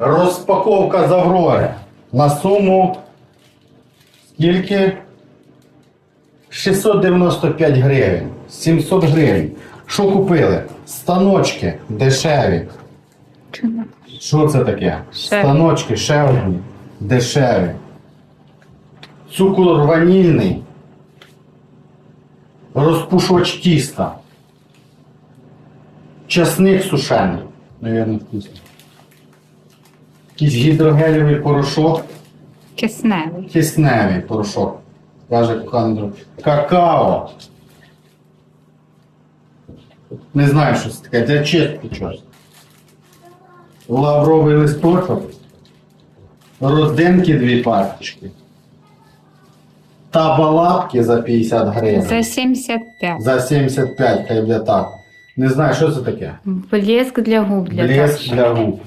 Розпаковка з Аврори на суму скільки? 695 гривень, 700 гривень. Що купили? Станочки дешеві. Що це таке? Ще. Станочки ще одні. Дешеві. Цукор ванільний. Розпушувач тіста. Часник сушений. Навірно, вкусно. Якийсь гідрогелевий порошок. Кисневий. Кисневий порошок. Каже коханий друг. Какао. Не знаю, що це таке. Для чистки чогось. Лавровий листочок. Родинки дві пачечки. Табалапки за 50 гривень. За 75. За 75, хай буде так. Не знаю, що це таке. Блеск для губ для Блеск для губ.